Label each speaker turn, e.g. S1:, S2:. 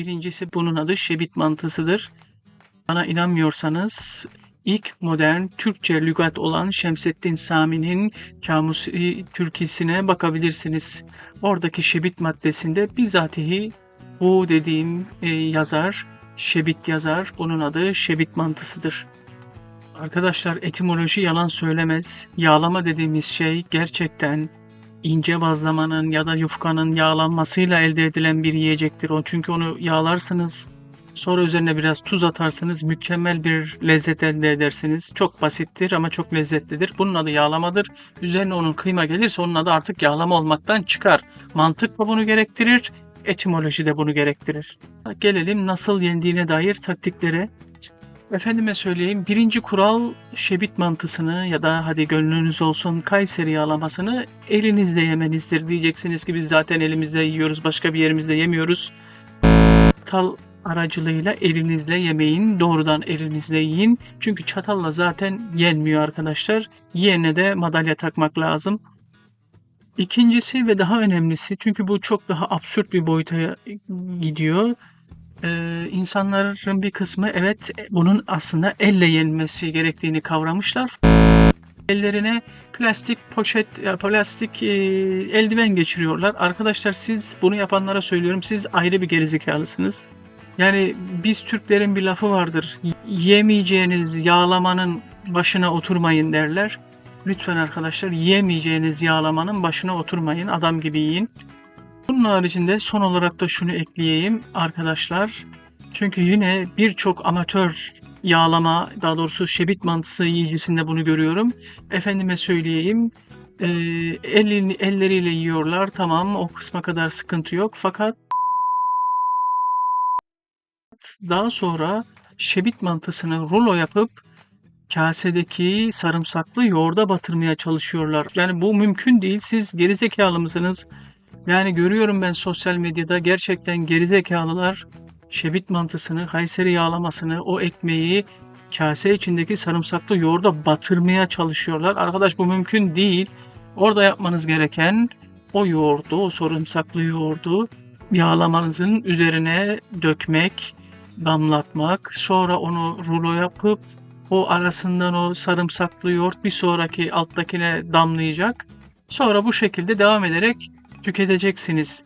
S1: Birincisi bunun adı şebit mantısıdır. Bana inanmıyorsanız ilk modern Türkçe lügat olan Şemseddin Sami'nin Kamusi Türkisine bakabilirsiniz. Oradaki şebit maddesinde bizatihi bu dediğim e, yazar, şebit yazar. Bunun adı şebit mantısıdır. Arkadaşlar etimoloji yalan söylemez. Yağlama dediğimiz şey gerçekten ince bazlamanın ya da yufkanın yağlanmasıyla elde edilen bir yiyecektir. O çünkü onu yağlarsınız. Sonra üzerine biraz tuz atarsınız. Mükemmel bir lezzet elde edersiniz. Çok basittir ama çok lezzetlidir. Bunun adı yağlamadır. Üzerine onun kıyma gelirse onun adı artık yağlama olmaktan çıkar. Mantık da bunu gerektirir. Etimoloji de bunu gerektirir. Gelelim nasıl yendiğine dair taktiklere. Efendime söyleyeyim birinci kural şebit mantısını ya da hadi gönlünüz olsun Kayseri yağlamasını elinizle yemenizdir. Diyeceksiniz ki biz zaten elimizde yiyoruz başka bir yerimizde yemiyoruz. Çatal aracılığıyla elinizle yemeyin. Doğrudan elinizle yiyin. Çünkü çatalla zaten yenmiyor arkadaşlar. Yiyene de madalya takmak lazım. İkincisi ve daha önemlisi çünkü bu çok daha absürt bir boyuta gidiyor. Ee, insanların bir kısmı evet bunun aslında elle yenmesi gerektiğini kavramışlar. Ellerine plastik poşet, plastik e, eldiven geçiriyorlar. Arkadaşlar siz bunu yapanlara söylüyorum siz ayrı bir gerizekalısınız. Yani biz Türklerin bir lafı vardır. Yemeyeceğiniz yağlamanın başına oturmayın derler. Lütfen arkadaşlar yemeyeceğiniz yağlamanın başına oturmayın. Adam gibi yiyin. Bunun haricinde son olarak da şunu ekleyeyim arkadaşlar. Çünkü yine birçok amatör yağlama, daha doğrusu şebit mantısı yiyicisinde bunu görüyorum. Efendime söyleyeyim, e, elini, elleriyle yiyorlar. Tamam o kısma kadar sıkıntı yok. Fakat daha sonra şebit mantısını rulo yapıp kasedeki sarımsaklı yoğurda batırmaya çalışıyorlar. Yani bu mümkün değil. Siz gerizekalı mısınız? Yani görüyorum ben sosyal medyada gerçekten gerizekalılar şebit mantısını, Kayseri yağlamasını, o ekmeği kase içindeki sarımsaklı yoğurda batırmaya çalışıyorlar. Arkadaş bu mümkün değil. Orada yapmanız gereken o yoğurdu, o sarımsaklı yoğurdu yağlamanızın üzerine dökmek, damlatmak, sonra onu rulo yapıp o arasından o sarımsaklı yoğurt bir sonraki alttakine damlayacak. Sonra bu şekilde devam ederek tüketeceksiniz.